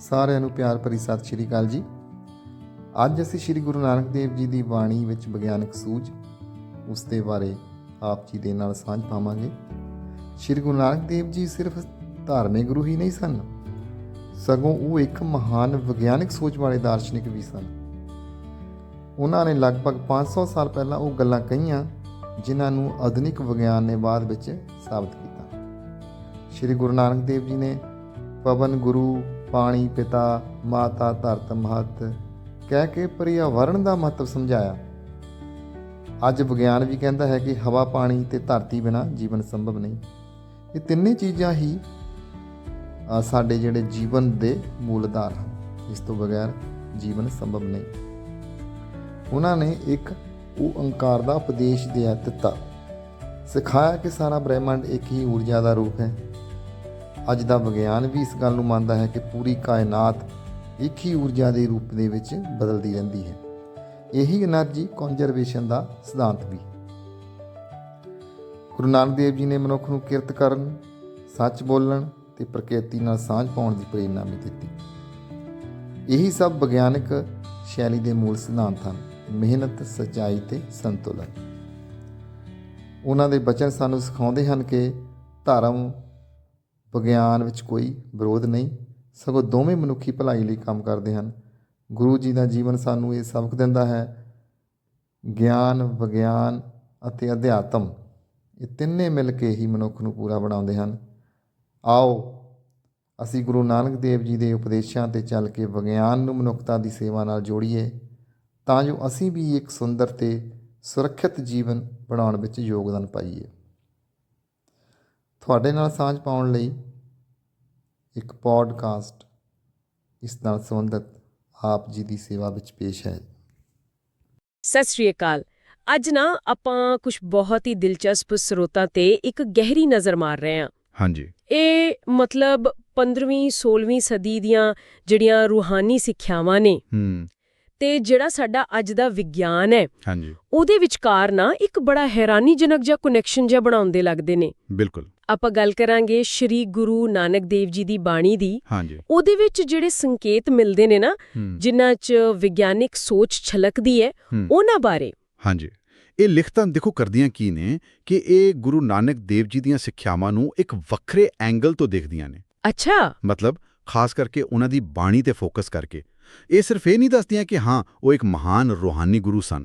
ਸਾਰਿਆਂ ਨੂੰ ਪਿਆਰ ਭਰੀ ਸਤਿ ਸ਼੍ਰੀ ਅਕਾਲ ਜੀ। ਅੱਜ ਅਸੀਂ ਸ੍ਰੀ ਗੁਰੂ ਨਾਨਕ ਦੇਵ ਜੀ ਦੀ ਬਾਣੀ ਵਿੱਚ ਵਿਗਿਆਨਕ ਸੂਝ, ਉਸ ਦੇ ਬਾਰੇ ਆਪ ਜੀ ਦੇ ਨਾਲ ਸਾਂਝ ਪਾਵਾਂਗੇ। ਸ੍ਰੀ ਗੁਰੂ ਨਾਨਕ ਦੇਵ ਜੀ ਸਿਰਫ ਧਾਰਮਿਕ ਗੁਰੂ ਹੀ ਨਹੀਂ ਸਨ, ਸਗੋਂ ਉਹ ਇੱਕ ਮਹਾਨ ਵਿਗਿਆਨਕ ਸੋਚ ਵਾਲੇ ਦਾਰਸ਼ਨਿਕ ਵੀ ਸਨ। ਉਹਨਾਂ ਨੇ ਲਗਭਗ 500 ਸਾਲ ਪਹਿਲਾਂ ਉਹ ਗੱਲਾਂ ਕਹੀਆਂ, ਜਿਨ੍ਹਾਂ ਨੂੰ ਆਧੁਨਿਕ ਵਿਗਿਆਨ ਨੇ ਬਾਅਦ ਵਿੱਚ ਸਾਬਤ ਕੀਤਾ। ਸ੍ਰੀ ਗੁਰੂ ਨਾਨਕ ਦੇਵ ਜੀ ਨੇ ਪਵਨ ਗੁਰੂ ਪਾਣੀ ਪਿਤਾ, ਮਾਤਾ ਧਰਤ ਮਹਤ। ਕਹਿ ਕੇ ਪਰਿਆਵਰਣ ਦਾ ਮਹੱਤਵ ਸਮਝਾਇਆ। ਅੱਜ ਵਿਗਿਆਨ ਵੀ ਕਹਿੰਦਾ ਹੈ ਕਿ ਹਵਾ, ਪਾਣੀ ਤੇ ਧਰਤੀ ਬਿਨਾ ਜੀਵਨ ਸੰਭਵ ਨਹੀਂ। ਇਹ ਤਿੰਨੇ ਚੀਜ਼ਾਂ ਹੀ ਸਾਡੇ ਜਿਹੜੇ ਜੀਵਨ ਦੇ ਮੂਲ ਆਧਾਰ ਹਨ। ਇਸ ਤੋਂ ਬਗੈਰ ਜੀਵਨ ਸੰਭਵ ਨਹੀਂ। ਉਹਨਾਂ ਨੇ ਇੱਕ ਉਹ ਅੰਕਾਰ ਦਾ ਉਪਦੇਸ਼ ਦਿਆ ਦਿੱਤਾ ਸਿਖਾਇਆ ਕਿ ਸਾਰਾ ਬ੍ਰਹਿਮੰਡ ਇੱਕ ਹੀ ਊਰਜਾ ਦਾ ਰੂਪ ਹੈ। ਅੱਜ ਦਾ ਵਿਗਿਆਨ ਵੀ ਇਸ ਗੱਲ ਨੂੰ ਮੰਨਦਾ ਹੈ ਕਿ ਪੂਰੀ ਕਾਇਨਾਤ ਇੱਕ ਹੀ ਊਰਜਾ ਦੇ ਰੂਪ ਦੇ ਵਿੱਚ ਬਦਲਦੀ ਰਹਿੰਦੀ ਹੈ। ਇਹੀ એનર્ਜੀ ਕੰਜ਼ਰਵੇਸ਼ਨ ਦਾ ਸਿਧਾਂਤ ਵੀ। ਗੁਰੂ ਨਾਨਕ ਦੇਵ ਜੀ ਨੇ ਮਨੁੱਖ ਨੂੰ ਕਿਰਤ ਕਰਨ, ਸੱਚ ਬੋਲਣ ਤੇ ਪ੍ਰਕਿਰਤੀ ਨਾਲ ਸਾਂਝ ਪਾਉਣ ਦੀ ਪ੍ਰੇਰਣਾ ਵੀ ਦਿੱਤੀ। ਇਹੀ ਸਭ ਵਿਗਿਆਨਕ ਸ਼ੈਲੀ ਦੇ ਮੂਲ ਸਿਧਾਂਤ ਹਨ, ਮਿਹਨਤ, ਸਚਾਈ ਤੇ ਸੰਤੁਲਨ। ਉਹਨਾਂ ਦੇ ਬਚਨ ਸਾਨੂੰ ਸਿਖਾਉਂਦੇ ਹਨ ਕਿ ਧਰਮ ਵਿਗਿਆਨ ਵਿੱਚ ਕੋਈ ਵਿਰੋਧ ਨਹੀਂ। ਸਗੋਂ ਦੋਵੇਂ ਮਨੁੱਖੀ ਭਲਾਈ ਲਈ ਕੰਮ ਕਰਦੇ ਹਨ। ਗੁਰੂ ਜੀ ਦਾ ਜੀਵਨ ਸਾਨੂੰ ਇਹ ਸਬਕ ਦਿੰਦਾ ਹੈ, ਗਿਆਨ, ਵਿਗਿਆਨ ਅਤੇ ਅਧਿਆਤਮ ਇਹ ਤਿੰਨੇ ਮਿਲ ਕੇ ਹੀ ਮਨੁੱਖ ਨੂੰ ਪੂਰਾ ਬਣਾਉਂਦੇ ਹਨ। ਆਓ, ਅਸੀਂ ਗੁਰੂ ਨਾਨਕ ਦੇਵ ਜੀ ਦੇ ਉਪਦੇਸ਼ਾਂ ਤੇ ਚੱਲ ਕੇ ਵਿਗਿਆਨ ਨੂੰ ਮਨੁੱਖਤਾ ਦੀ ਸੇਵਾ ਨਾਲ ਜੋੜੀਏ, ਤਾਂ ਜੋ ਅਸੀਂ ਵੀ ਇੱਕ ਸੁੰਦਰ ਤੇ ਸੁਰੱਖਿਅਤ ਜੀਵਨ ਬਣਾਉਣ ਵਿੱਚ ਯੋਗਦਾਨ ਪਾਈਏ। ਤੁਹਾਡੇ ਨਾਲ ਸਾਂਝ ਪਾਉਣ ਲਈ ਇੱਕ ਪੋਡਕਾਸਟ ਇਸ ਨਾਲ ਸੰਬੰਧਿਤ ਆਪ ਜੀ ਦੀ ਸੇਵਾ ਵਿੱਚ ਪੇਸ਼ ਹੈ। ਸਤਿ ਸ਼੍ਰੀ ਅਕਾਲ। ਅੱਜ ਨਾ ਆਪਾਂ ਕੁਝ ਬਹੁਤ ਹੀ ਦਿਲਚਸਪ ਸਰੋਤਾਂ ਤੇ ਇੱਕ ਗਹਿਰੀ ਨਜ਼ਰ ਮਾਰ ਰਹੇ ਹਾਂ। ਹਾਂਜੀ। ਇਹ ਮਤਲਬ 15ਵੀਂ 16ਵੀਂ ਸਦੀ ਦੀਆਂ ਜਿਹੜੀਆਂ ਰੂਹਾਨੀ ਸਿੱਖਿਆਵਾਂ ਨੇ। ਹੂੰ। ਤੇ ਜਿਹੜਾ ਸਾਡਾ ਅੱਜ ਦਾ ਵਿਗਿਆਨ ਹੈ ਹਾਂਜੀ। ਉਹਦੇ ਵਿਚਕਾਰ ਨਾ ਇੱਕ ਬੜਾ ਹੈਰਾਨੀਜਨਕ ਜਿਹਾ ਕਨੈਕਸ਼ਨ ਜਿਹਾ ਬਣਾਉਂਦੇ ਲੱਗਦੇ ਨੇ। ਬਿਲਕੁਲ। ਆਪਾਂ ਗੱਲ ਕਰਾਂਗੇ ਸ਼੍ਰੀ ਗੁਰੂ ਨਾਨਕ ਦੇਵ ਜੀ ਦੀ ਬਾਣੀ ਦੀ। ਹਾਂਜੀ। ਉਹਦੇ ਵਿੱਚ ਜਿਹੜੇ ਸੰਕੇਤ ਮਿਲਦੇ ਨੇ ਨਾ ਜਿਨ੍ਹਾਂ 'ਚ ਵਿਗਿਆਨਿਕ ਸੋਚ ਛਲਕਦੀ ਹੂੰ, ਉਹਨਾਂ ਬਾਰੇ। ਹਾਂਜੀ। ਇਹ ਲਿਖਤਾਂ ਦੇਖੋ ਕਰਦੀਆਂ ਕੀ ਨੇ ਕਿ ਇਹ ਗੁਰੂ ਨਾਨਕ ਦੇਵ ਜੀ ਦੀਆਂ ਸਿੱਖਿਆਵਾਂ ਨੂੰ ਇੱਕ ਵੱਖਰੇ ਐਂਗਲ ਤੋਂ ਦੇਖਦੀਆਂ ਨੇ। ਅੱਛਾ। ਮਤਲਬ ਖਾਸ ਕਰਕੇ ਉਹਨਾਂ ਦੀ ਬਾਣੀ ਤੇ ਫੋਕਸ ਕਰਕੇ। ਇਹ ਸਿਰਫ ਇਹ ਨਹੀਂ ਦੱਸਦੀਆਂ ਕਿ ਹਾਂ ਉਹ ਇੱਕ ਮਹਾਨ ਰੂਹਾਨੀ ਗੁਰੂ ਸਨ।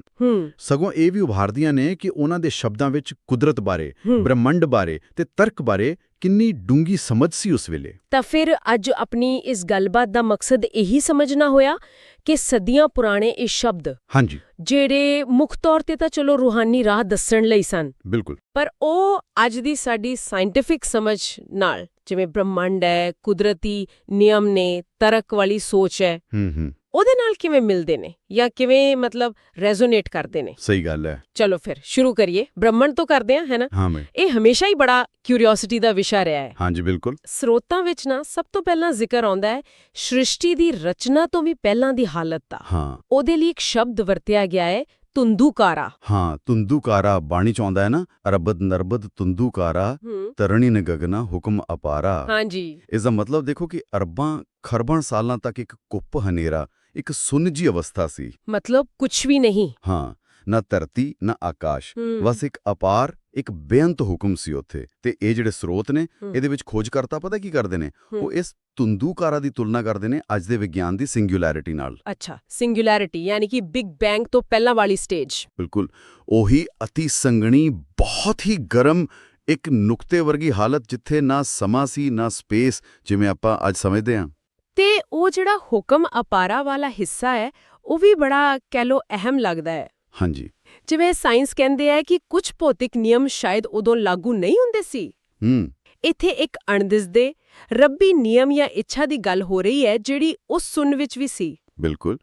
ਸਗੋਂ ਇਹ ਵੀ ਉਭਾਰਦੀਆਂ ਨੇ ਕਿ ਉਹਨਾਂ ਦੇ ਸ਼ਬਦਾਂ ਵਿੱਚ ਕੁਦਰਤ ਬਾਰੇ ਬ੍ਰਹਮੰਡ ਬਾਰੇ ਤੇ ਤਰਕ ਬਾਰੇ ਕਿੰਨੀ ਡੂੰਗੀ ਸਮਝ ਸੀ ਉਸ ਵੇਲੇ। ਤਾਂ ਫਿਰ ਅੱਜ ਆਪਣੀ ਇਸ ਗੱਲਬਾਤ ਦਾ ਮਕਸਦ ਇਹੀ ਸਮਝਣਾ ਹੋਇਆ ਕਿ ਸਦੀਆਂ ਪੁਰਾਣੇ ਇਹ ਸ਼ਬਦ ਹਾਂਜੀ। ਜਿਹੜੇ ਮੁੱਖ ਤੌਰ ਤੇ ਤਾਂ ਚਲੋ ਰੂਹਾਨੀ ਰਾਹ ਦੱਸਣ ਲਈ ਸਨ। ਬਿਲਕੁਲ। ਪਰ ਉਹ ਅੱਜ ਦੀ ਸਾਡੀ ਸਾਇੰਟਿਫਿਕ ਸਮਝ ਨਾਲ ਜਿਵੇਂ ਬ੍ਰਹਮੰਡ ਹੈ ਕੁਦਰਤੀ ਨਿਯਮ ਨੇ ਤਰਕ ਵਾਲੀ ਸੋਚ ਹੈ। ਹੂੰ ਹੂੰ। ਉਹਦੇ ਨਾਲ ਕਿਵੇਂ ਮਿਲਦੇ ਨੇ ਜਾਂ ਕਿਵੇਂ ਮਤਲਬ ਰੈਜ਼ੋਨੇਟ ਕਰਦੇ ਨੇ? ਸਹੀ ਗੱਲ ਹੈ। ਚਲੋ ਫਿਰ ਸ਼ੁਰੂ ਕਰੀਏ। ਬ੍ਰਹਮੰਡ ਤੋਂ ਕਰਦੇ ਹਾਂ ਹੈ ਨਾ? ਹਾਂ ਮੈਂ ਇਹ ਹਮੇਸ਼ਾ ਹੀ ਬੜਾ ਕਿਉਰਿਓਸਿਟੀ ਦਾ ਵਿਸ਼ਾ ਰਿਹਾ ਹੈ। ਹਾਂਜੀ ਬਿਲਕੁਲ। ਸਰੋਤਾਂ ਵਿੱਚ ਨਾ ਸਭ ਤੋਂ ਪਹਿਲਾਂ ਜ਼ਿਕਰ ਆਉਂਦਾ ਹੈ ਸ੍ਰਿਸ਼ਟੀ ਦੀ ਰਚਨਾ ਤੋਂ ਵੀ ਪਹਿਲਾਂ ਦੀ ਹਾਲਤ ਦਾ। ਹਾਂ। ਉਹਦੇ ਲਈ ਇੱਕ ਸ਼ਬਦ ਵਰਤਿਆ ਗਿਆ ਹੈ ਤੁੰਦੂਕਾਰਾ ਹਾਂ ਤੁੰਦੂਕਾਰਾ ਬਾਣੀ ਚ ਆਉਂਦਾ ਹੈ ਨਾ ਅਰਬਦ ਨਰਬਦ ਤੁੰਦੂਕਾਰਾ ਤਰਣੀ ਨ ਗਗਨਾ ਹੁਕਮ ਅਪਾਰਾ। ਹਾਂਜੀ। ਇਸ ਦਾ ਮਤਲਬ ਦੇਖੋ ਕਿ ਅਰਬਾਂ ਖਰਬਾਂ ਸਾਲਾਂ ਤੱਕ ਇੱਕ ਕੁੱਪ ਹਨੇਰਾ ਇੱਕ ਸੁੰਨਜੀ ਅਵਸਥਾ ਸੀ। ਮਤਲਬ ਕੁਝ ਵੀ ਨਹੀਂ। ਹਾਂ ਨਾ ਧਰਤੀ ਨਾ ਆਕਾਸ਼। ਬਸ ਇੱਕ ਅਪਾਰ ਇੱਕ ਬੇਅੰਤ ਹੁਕਮ ਸੀ ਉੱਥੇ। ਤੇ ਇਹ ਜਿਹੜੇ ਸਰੋਤ ਨੇ ਇਹਦੇ ਵਿੱਚ ਖੋਜਕਰਤਾ ਪਤਾ ਕੀ ਕਰਦੇ ਨੇ। ਉਹ ਇਸ ਤੁੰਦੂਕਾਰਾ ਦੀ ਤੁਲਨਾ ਕਰਦੇ ਨੇ ਅੱਜ ਦੇ ਵਿਗਿਆਨ ਦੀ ਸਿੰਗੂਲੈਰਿਟੀ ਨਾਲ। ਅੱਛਾ ਸਿੰਗੂਲੈਰਿਟੀ ਯਾਨੀ ਕਿ ਬਿਗ ਬੈਂਗ ਤੋਂ ਪਹਿਲਾਂ ਵਾਲੀ ਸਟੇਜ। ਬਿਲਕੁਲ। ਉਹੀ ਅਤੀ ਸੰਗਣੀ ਬਹੁਤ ਹੀ ਗਰਮ ਇੱਕ ਨੁਕਤੇ ਵਰਗੀ ਹਾਲਤ ਜਿੱਥੇ ਨਾ ਸਮਾਂ ਸੀ ਨਾ ਸਪੇਸ ਜਿਵੇਂ ਆਪਾਂ ਅੱਜ ਸਮਝਦੇ ਹਾਂ। ਤੇ ਉਹ ਜਿਹੜਾ ਹੁਕਮ ਅਪਾਰਾ ਵਾਲਾ ਹਿੱਸਾ ਹੈ ਉਹ ਵੀ ਬੜਾ ਕਹਿ ਲੋ ਅਹਿਮ ਲੱਗਦਾ ਹੈ। ਹਾਂਜੀ। ਜਿਵੇਂ ਸਾਇੰਸ ਕਹਿੰਦੇ ਹੈ ਕਿ ਕੁਝ ਭੌਤਿਕ ਨਿਯਮ ਸ਼ਾਇਦ ਉਦੋਂ ਲਾਗੂ ਨਹੀਂ ਹੁੰਦੇ ਸੀ। ਹੂੰ। ਇੱਥੇ ਇੱਕ ਅਣਦਿਸਦੇ ਰੱਬੀ ਨਿਯਮ ਜਾਂ ਇੱਛਾ ਦੀ ਗੱਲ ਹੋ ਰਹੀ ਹੈ ਜਿਹੜੀ ਉਸ ਸੁਣ ਵਿੱਚ ਵੀ ਸੀ। ਬਿਲਕੁਲ।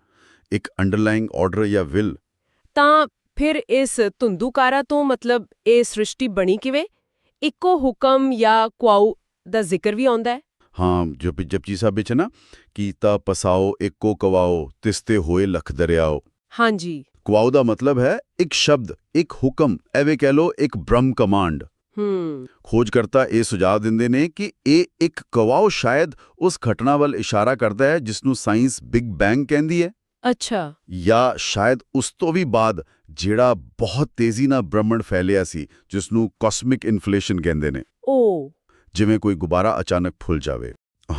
ਇੱਕ ਅੰਡਰਲਾਈਂਗ ਆਰਡਰ ਜਾਂ ਵਿਲ ਤਾਂ ਫਿਰ ਇਸ ਧੁੰਦੂਕਾਰਾ ਤੋਂ ਮਤਲਬ ਇਹ ਸ੍ਰਿਸ਼ਟੀ ਬਣੀ ਕਿਵੇਂ? ਇੱਕੋ ਹੁਕਮ ਜਾਂ ਕੁਆਉ ਦਾ ਜ਼ਿਕਰ ਵੀ ਆਉਂਦਾ ਹੈ। ਹਾਂ ਜੋ ਜਪਜੀ ਸਾਹਿਬ ਵਿੱਚ ਨਾ ਕੀਤਾ ਪਸਾਓ ਇੱਕੋ ਕਵਾਓ ਤਿਸਤੇ ਹੋਏ ਲਖ ਦਰਿਆਓ। ਹਾਂਜੀ। ਕੁਆਓ ਦਾ ਮਤਲਬ ਹੈ ਇੱਕ ਸ਼ਬਦ ਇੱਕ ਹੁਕਮ ਐਵੇਂ ਕਹਿ ਲੋ ਇੱਕ ਬ੍ਰਹਮ ਕਮਾਂਡ। ਹੂੰ। ਖੋਜਕਰਤਾ ਇਹ ਸੁਝਾਅ ਦਿੰਦੇ ਨੇ ਕਿ ਇਹ ਇੱਕ ਕਵਾਓ ਸ਼ਾਇਦ ਉਸ ਘਟਨਾ ਵੱਲ ਇਸ਼ਾਰਾ ਕਰਦਾ ਹੈ ਜਿਸ ਨੂੰ ਸਾਇੰਸ ਬਿਗ ਬੈਂਗ ਕਹਿੰਦੀ ਹੈ। ਅੱਛਾ। ਜਾਂ ਸ਼ਾਇਦ ਉਸ ਤੋਂ ਵੀ ਬਾਅਦ ਜਿਹੜਾ ਬਹੁਤ ਤੇਜ਼ੀ ਨਾਲ ਬ੍ਰਹਮੰਡ ਫੈਲਿਆ ਸੀ ਜਿਸ ਨੂੰ ਕਾਸਮਿਕ ਇਨਫਲੇਸ਼ਨ ਕਹਿੰਦੇ ਨੇ। ਓ। ਜਿਵੇਂ ਕੋਈ ਗੁਬਾਰਾ ਅਚਾਨਕ ਫੁੱਲ ਜਾਵੇ।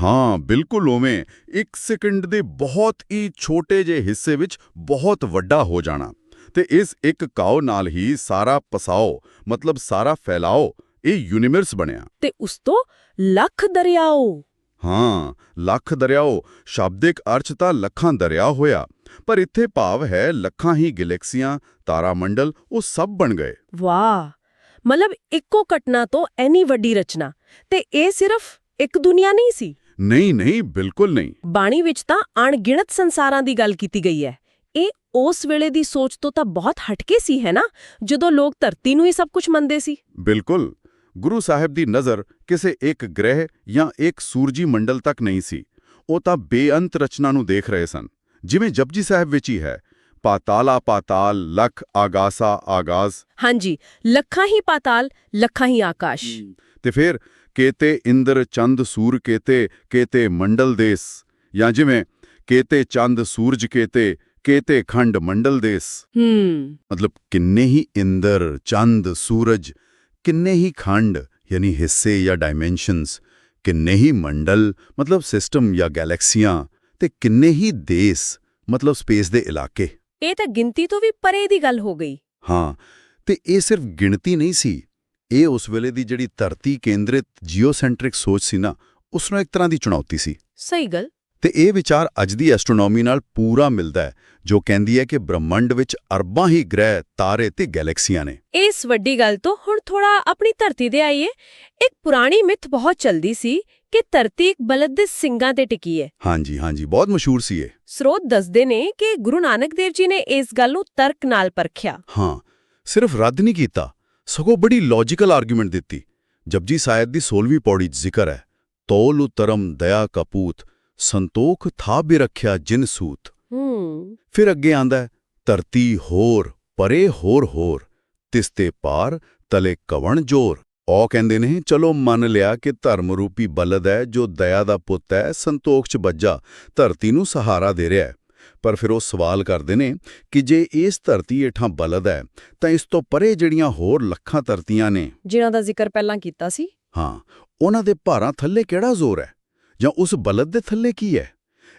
ਹਾਂ ਬਿਲਕੁਲ ਉਵੇਂ। ਇੱਕ ਸੈਕਿੰਡ ਦੇ ਬਹੁਤ ਹੀ ਛੋਟੇ ਜਿਹੇ ਹਿੱਸੇ ਵਿੱਚ ਬਹੁਤ ਵੱਡਾ ਹੋ ਜਾਣਾ। ਤੇ ਇਸ ਇੱਕ ਕਾਓ ਨਾਲ ਹੀ ਸਾਰਾ ਪਸਾਓ ਮਤਲਬ ਸਾਰਾ ਫੈਲਾਓ ਇਹ ਯੂਨੀਵਰਸ ਬਣਿਆ। ਤੇ ਉਸ ਤੋਂ ਲੱਖ ਦਰਿਆਓ। ਹਾਂ ਲੱਖ ਦਰਿਆਓ। ਸ਼ਾਬਦਿਕ ਅਰਥ ਤਾਂ ਲੱਖਾਂ ਦਰਿਆ ਹੋਇਆ। ਪਰ ਇੱਥੇ ਭਾਵ ਹੈ ਲੱਖਾਂ ਹੀ ਗੈਲੈਕਸੀਆਂ ਤਾਰਾ ਮੰਡਲ ਉਹ ਸਭ ਬਣ ਗਏ। ਵਾਹ! ਮਤਲਬ ਇੱਕੋ ਘਟਨਾ ਤੋਂ ਐਨੀ ਵੱਡੀ ਰਚਨਾ ਤੇ ਇਹ ਸਿਰਫ ਇੱਕ ਦੁਨੀਆ ਨਹੀਂ ਸੀ? ਨਹੀਂ ਨਹੀਂ ਬਿਲਕੁਲ ਨਹੀਂ। ਬਾਣੀ ਵਿੱਚ ਤਾਂ ਅਣਗਿਣਤ ਸੰਸਾਰਾਂ ਦੀ ਗੱਲ ਕੀਤੀ ਗਈ ਹੈ। ਇਹ ਉਸ ਵੇਲੇ ਦੀ ਸੋਚ ਤੋਂ ਤਾਂ ਬਹੁਤ ਹਟਕੇ ਸੀ ਹੈ ਨਾ? ਜਦੋਂ ਲੋਕ ਧਰਤੀ ਨੂੰ ਹੀ ਸਭ ਕੁਝ ਮੰਨਦੇ ਸੀ। ਬਿਲਕੁਲ। ਗੁਰੂ ਸਾਹਿਬ ਦੀ ਨਜ਼ਰ ਕਿਸੇ ਇੱਕ ਗ੍ਰਹਿ ਜਾਂ ਇੱਕ ਸੂਰਜੀ ਮੰਡਲ ਤੱਕ ਨਹੀਂ ਸੀ। ਉਹ ਤਾਂ ਬੇਅੰਤ ਰਚਨਾ ਨੂੰ ਦੇਖ ਰਹੇ ਸਨ। ਜਿਵੇਂ ਜਪਜੀ ਸਾਹਿਬ ਵਿੱਚ ਹੀ ਹੈ ਪਾਤਾਲਾ ਪਾਤਾਲ ਲਖ ਆਗਾਸਾ ਆਗਾਜ਼ ਹਾਂਜੀ ਲੱਖਾਂ ਹੀ ਪਾਤਾਲ ਲੱਖਾਂ ਹੀ ਆਕਾਸ਼। ਤੇ ਫਿਰ ਕੇਤੇ ਇੰਦਰ ਚੰਦ ਸੂਰ ਕੇਤੇ ਕੇਤੇ ਮੰਡਲ ਦੇਸ। ਜਾਂ ਜਿਵੇਂ ਕੇਤੇ ਚੰਦ ਸੂਰਜ ਕੇਤੇ ਕੇਤੇ ਖੰਡ ਮੰਡਲ ਦੇਸ। ਹੂੰ। ਮਤਲਬ ਕਿੰਨੇ ਹੀ ਇੰਦਰ ਚੰਦ ਸੂਰਜ ਕਿੰਨੇ ਹੀ ਖੰਡ ਯਾਨੀ ਹਿੱਸੇ ਜਾਂ ਡਾਈਮੈਂਸ਼ਨਸ ਕਿੰਨੇ ਹੀ ਮੰਡਲ ਮਤਲਬ ਸਿਸਟਮ ਜਾਂ ਗੈਲੈਕਸੀਆਂ ਤੇ ਕਿੰਨੇ ਹੀ ਦੇਸ਼ ਮਤਲਬ ਸਪੇਸ ਦੇ ਇਲਾਕੇ। ਇਹ ਤਾਂ ਗਿਣਤੀ ਤੋਂ ਵੀ ਪਰੇ ਦੀ ਗੱਲ ਹੋ ਗਈ। ਹਾਂ ਤੇ ਇਹ ਸਿਰਫ ਗਿਣਤੀ ਨਹੀਂ ਸੀ। ਇਹ ਉਸ ਵੇਲੇ ਦੀ ਜਿਹੜੀ ਧਰਤੀ ਕੇਂਦਰਿਤ ਜੀਓਸੈਂਟ੍ਰਿਕ ਸੋਚ ਸੀ ਨਾ ਉਸ ਨੂੰ ਇੱਕ ਤਰ੍ਹਾਂ ਦੀ ਚੁਣੌਤੀ ਸੀ। ਸਹੀ ਗੱਲ। ਤੇ ਇਹ ਵਿਚਾਰ ਅੱਜ ਦੀ ਐਸਟ੍ਰੋਨੋਮੀ ਨਾਲ ਪੂਰਾ ਮਿਲਦਾ ਹੈ ਜੋ ਕਹਿੰਦੀ ਹੈ ਕਿ ਬ੍ਰਹਿਮੰਡ ਵਿੱਚ ਅਰਬਾਂ ਹੀ ਗ੍ਰਹਿ ਤਾਰੇ ਤੇ ਗੈਲੈਕਸੀਆਂ ਨੇ। ਇਸ ਵੱਡੀ ਗੱਲ ਤੋਂ ਹੁਣ ਥੋੜਾ ਆਪਣੀ ਧਰਤੀ ਦੇ ਆਈਏ। ਇੱਕ ਪੁਰਾਣੀ ਮਿੱਥ ਬਹੁਤ ਚਲਦੀ ਸੀ ਕਿ ਧਰਤੀ ਇੱਕ ਬਲਦ ਦੇ ਸਿੰਗਾਂ ਤੇ ਟਿਕੀ ਹੈ। ਹਾਂਜੀ ਹਾਂਜੀ ਬਹੁਤ ਮਸ਼ਹੂਰ ਸੀ ਇਹ। ਸਰੋਤ ਦੱਸਦੇ ਨੇ ਕਿ ਗੁਰੂ ਨਾਨਕ ਦੇਵ ਜੀ ਨੇ ਇਸ ਗੱਲ ਨੂੰ ਤਰਕ ਨਾਲ ਪਰਖਿਆ। ਹਾਂ ਸਿਰਫ ਰੱਦ ਨਹੀਂ ਕੀਤਾ ਸਗੋਂ ਬੜੀ ਲੌਜੀਕਲ ਆਰਗੂਮੈਂਟ ਦਿੱਤੀ। ਜਪਜੀ ਸਾਹਿਬ ਦੀ 16ਵੀਂ ਪੌੜੀ 'ਚ ਜ਼ਿਕਰ ਹੈ ਤੋਲ ਉਤਰਮ ਦਇਆ ਕਪੂਤ ਸੰਤੋਖ ਥਾ ਵੀ ਰੱਖਿਆ ਜਿਨ ਸੂਤ। ਹੂੰ। ਫਿਰ ਅੱਗੇ ਆਂਦਾ ਧਰਤੀ ਹੋਰ ਪਰੇ ਹੋਰ ਹੋਰ ਤਿਸ ਤੇ ਪਾਰ ਤਲੇ ਕਵਣ ਜੋਰ? ਉਹ ਕਹਿੰਦੇ ਨੇ ਚਲੋ ਮੰਨ ਲਿਆ ਕਿ ਧਰਮ ਰੂਪੀ ਬਲਦ ਹੈ ਜੋ ਦਇਆ ਦਾ ਪੁੱਤ ਹੈ ਸੰਤੋਖ 'ਚ ਬੱਜਾ ਧਰਤੀ ਨੂੰ ਸਹਾਰਾ ਦੇ ਰਿਹਾ ਹੈ। ਪਰ ਫਿਰ ਉਹ ਸਵਾਲ ਕਰਦੇ ਨੇ ਕਿ ਜੇ ਇਸ ਧਰਤੀ ਹੇਠਾਂ ਬਲਦ ਹੈ ਤਾਂ ਇਸ ਤੋਂ ਪਰੇ ਜਿਹੜੀਆਂ ਹੋਰ ਲੱਖਾਂ ਧਰਤੀਆਂ ਨੇ? ਜਿਨ੍ਹਾਂ ਦਾ ਜ਼ਿਕਰ ਪਹਿਲਾਂ ਕੀਤਾ ਸੀ? ਹਾਂ ਉਹਨਾਂ ਦੇ ਭਾਰਾਂ ਥੱਲੇ ਕਿਹੜਾ ਜ਼ੋਰ ਹੈ? ਜਾਂ ਉਸ ਬਲਦ ਦੇ ਥੱਲੇ ਕੀ ਹੈ?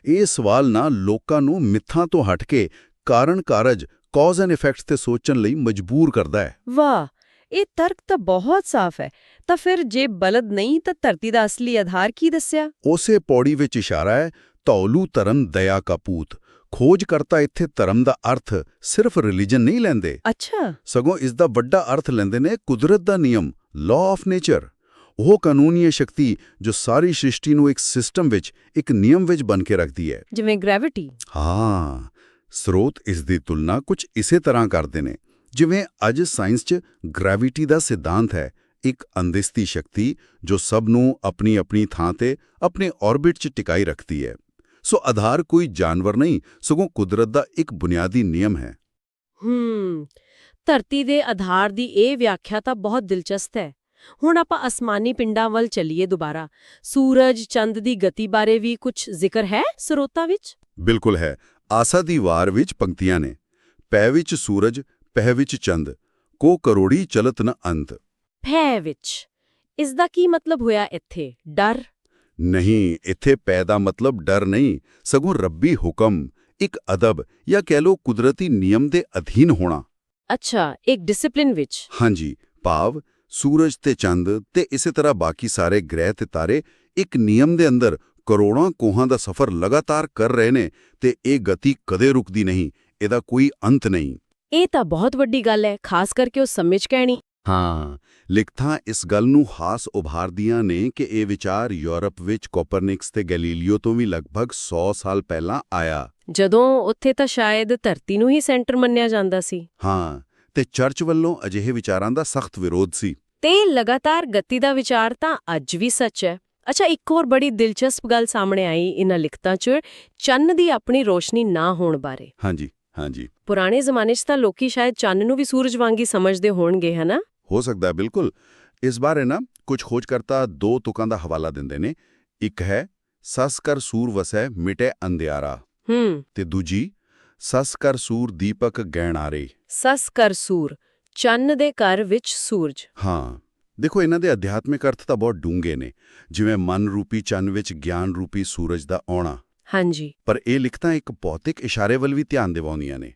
ਇਹ ਸਵਾਲ ਨਾ ਲੋਕਾਂ ਨੂੰ ਮਿੱਥਾਂ ਤੋਂ ਹਟ ਕੇ ਕਾਰਨ ਕਾਰਜ ਕਾਜ਼ ਐਂਡ ਇਫੈਕਟਸ ਤੇ ਸੋਚਣ ਲਈ ਮਜਬੂਰ ਕਰਦਾ ਹੈ। ਵਾਹ! ਇਹ ਤਰਕ ਤਾਂ ਬਹੁਤ ਸਾਫ਼ ਹੈ। ਤਾਂ ਫਿਰ ਜੇ ਬਲਦ ਨਹੀਂ ਤਾਂ ਧਰਤੀ ਦਾ ਅਸਲੀ ਆਧਾਰ ਕੀ ਦੱਸਿਆ? ਉਸੇ ਪੌੜੀ ਵਿੱਚ ਇਸ਼ਾਰਾ ਹੈ ਤੌਲੂ ਧਰਮ ਦਇਆ ਕਪੂਤ ਖੋਜ ਕਰਤਾ ਇੱਥੇ ਧਰਮ ਦਾ ਅਰਥ ਸਿਰਫ ਰਿਲੀਜਨ ਨਹੀਂ ਲੈਂਦੇ। ਅੱਛਾ। ਸਗੋਂ ਇਸ ਦਾ ਵੱਡਾ ਅਰਥ ਲੈਂਦੇ ਨੇ ਕੁਦਰਤ ਦਾ ਨਿਯਮ ਲਾਅ ਆਫ ਨੇਚਰ ਉਹ ਕਾਨੂੰਨੀ ਸ਼ਕਤੀ ਜੋ ਸਾਰੀ ਸ੍ਰਿਸ਼ਟੀ ਨੂੰ ਇੱਕ ਸਿਸਟਮ ਵਿੱਚ ਇੱਕ ਨਿਯਮ ਵਿੱਚ ਬਣ ਕੇ ਰੱਖਦੀ ਹੈ। ਜਿਵੇਂ ਗ੍ਰੈਵਿਟੀ ਹਾਂ ਸਰੋਤ ਇਸ ਦੀ ਤੁਲਨਾ ਕੁਝ ਇਸੇ ਤਰ੍ਹਾਂ ਕਰਦੇ ਨੇ। ਜਿਵੇਂ ਅੱਜ ਸਾਇੰਸ 'ਚ ਗ੍ਰੈਵਿਟੀ ਦਾ ਸਿਧਾਂਤ ਹੈ ਇੱਕ ਅੰਦਿਸਤੀ ਸ਼ਕਤੀ ਜੋ ਸਭ ਨੂੰ ਆਪਣੀ ਆਪਣੀ ਥਾਂ ਤੇ ਆਪਣੇ ਆਰਬਿਟ 'ਚ ਟਿਕਾਈ ਰੱਖਦੀ ਹੈ। ਸੋ ਆਧਾਰ ਕੋਈ ਜਾਨਵਰ ਨਹੀਂ ਸਗੋਂ ਕੁਦਰਤ ਦਾ ਇੱਕ ਬੁਨਿਆਦੀ ਨਿਯਮ ਹੈ। ਹੂੰ ਧਰਤੀ ਦੇ ਆਧਾਰ ਦੀ ਇਹ ਵਿਆਖਿਆ ਤਾਂ ਬਹੁਤ ਦਿਲਚਸਪ ਹੈ। ਹੁਣ ਆਪਾਂ ਅਸਮਾਨੀ ਪਿੰਡਾਂ ਵੱਲ ਚੱਲੀਏ ਦੁਬਾਰਾ। ਸੂਰਜ ਚੰਦ ਦੀ ਗਤੀ ਬਾਰੇ ਵੀ ਕੁਝ ਜ਼ਿਕਰ ਹੈ ਸਰੋਤਾਂ ਵਿੱਚ? ਬਿਲਕੁਲ ਹੈ ਆਸਾ ਦੀ ਵਾਰ ਵਿੱਚ ਪੰਕਤੀਆਂ ਨੇ। ਪੈ ਵਿੱਚ ਸੂਰਜ ਪਹਿ ਵਿੱਚ ਚੰਦ ਕੋ ਕਰੋੜੀ ਚਲਤ ਨ ਅੰਤ। ਭੈ ਵਿੱਚ ਇਸ ਦਾ ਕੀ ਮਤਲਬ ਹੋਇਆ ਇੱਥੇ? ਡਰ? ਨਹੀਂ ਇੱਥੇ ਪੈ ਦਾ ਮਤਲਬ ਡਰ ਨਹੀਂ ਸਗੋਂ ਰੱਬੀ ਹੁਕਮ ਇੱਕ ਅਦਬ ਜਾਂ ਕਹਿ ਲੋ ਕੁਦਰਤੀ ਨਿਯਮ ਦੇ ਅਧੀਨ ਹੋਣਾ। ਅੱਛਾ ਇੱਕ ਡਿਸਪਲਿਨ ਵਿੱਚ। ਹਾਂਜੀ ਭਾਵ ਸੂਰਜ ਤੇ ਚੰਦ ਤੇ ਇਸੇ ਤਰ੍ਹਾਂ ਬਾਕੀ ਸਾਰੇ ਗ੍ਰਹਿ ਤੇ ਤਾਰੇ ਇੱਕ ਨਿਯਮ ਦੇ ਅੰਦਰ ਕਰੋੜਾਂ ਕੋਹਾਂ ਦਾ ਸਫ਼ਰ ਲਗਾਤਾਰ ਕਰ ਰਹੇ ਨੇ ਤੇ ਇਹ ਗਤੀ ਕਦੇ ਰੁਕਦੀ ਨਹੀਂ ਇਹਦਾ ਕੋਈ ਅੰਤ ਨਹੀਂ। ਇਹ ਤਾਂ ਬਹੁਤ ਵੱਡੀ ਗੱਲ ਹੈ ਖਾਸ ਕਰਕੇ ਉਹ ਸਮਝ ਕਹਿਣੀ। ਹਾਂ ਲਿਖਤਾਂ ਇਸ ਗੱਲ ਨੂੰ ਹਾਸ ਉਭਾਰਦੀਆਂ ਨੇ ਕਿ ਇਹ ਵਿਚਾਰ ਯੂਰਪ ਵਿੱਚ ਕੋਪਰਨਿਕਸ ਤੇ ਗੈਲੀਲੀਓ ਤੋਂ ਵੀ ਲਗਭਗ 100 ਸਾਲ ਪਹਿਲਾਂ ਆਇਆ। ਜਦੋਂ ਉੱਥੇ ਤਾਂ ਸ਼ਾਇਦ ਧਰਤੀ ਨੂੰ ਹੀ ਸੈਂਟਰ ਮੰਨਿਆ ਜਾਂਦਾ ਸੀ। ਹਾਂ ਤੇ ਚਰਚ ਵੱਲੋਂ ਅਜਿਹੇ ਵਿਚਾਰਾਂ ਦਾ ਸਖਤ ਵਿਰੋਧ ਸੀ। ਤੇ ਲਗਾਤਾਰ ਗਤੀ ਦਾ ਵਿਚਾਰ ਤਾਂ ਅੱਜ ਵੀ ਸੱਚ ਹੈ। ਅੱਛਾ ਇੱਕ ਹੋਰ ਬੜੀ ਦਿਲਚਸਪ ਗੱਲ ਸਾਹਮਣੇ ਆਈ ਇਨ੍ਹਾਂ ਲਿਖਤਾਂ 'ਚ ਚੰਨ ਦੀ ਆਪਣੀ ਰੋਸ਼ਨੀ ਨਾ ਹੋਣ ਬਾਰੇ। ਹਾਂਜੀ। ਹਾਂਜੀ। ਪੁਰਾਣੇ ਜ਼ਮਾਨੇ 'ਚ ਤਾਂ ਲੋਕੀ ਸ਼ਾਇਦ ਚੰਨ ਨੂੰ ਵੀ ਸੂਰਜ ਵਾਂਗੀ ਸਮਝਦੇ ਹੋਣਗੇ ਹਨਾ? ਹੋ ਸਕਦਾ ਹੈ ਬਿਲਕੁਲ। ਇਸ ਬਾਰੇ ਨਾ ਕੁਝ ਖੋਜਕਰਤਾ ਦੋ ਤੁਕਾਂ ਦਾ ਹਵਾਲਾ ਦਿੰਦੇ ਨੇ। ਇੱਕ ਹੈ ਸਸ ਕਰ ਸੂਰ ਵਸੈ ਮਿਟੇ ਅੰਧਿਆਰਾ। ਹੂੰ। ਤੇ ਦੂਜੀ ਸਸ ਕਰ ਸੂਰ ਦੀਪਕ ਗਹਿਣਾਰੇ। ਸਸ ਕਰ ਸੂਰ ਚੰਨ ਦੇ ਘਰ ਵਿੱਚ ਸੂਰਜ। ਹਾਂ। ਦੇਖੋ ਇਹਨਾਂ ਦੇ ਅਧਿਆਤਮਿਕ ਅਰਥ ਤਾਂ ਬਹੁਤ ਡੂੰਘੇ ਨੇ। ਜਿਵੇਂ ਮਨ ਰੂਪੀ ਚੰਨ ਵਿੱਚ ਗਿਆਨ ਰੂਪੀ ਸੂਰਜ ਦਾ ਆਉਣਾ। ਹਾਂਜੀ। ਪਰ ਇਹ ਲਿਖਤਾਂ ਇੱਕ ਭੌਤਿਕ ਇਸ਼ਾਰੇ ਵੱਲ ਵੀ ਧਿਆਨ ਦਿਵਾਉਂਦੀਆਂ ਨੇ।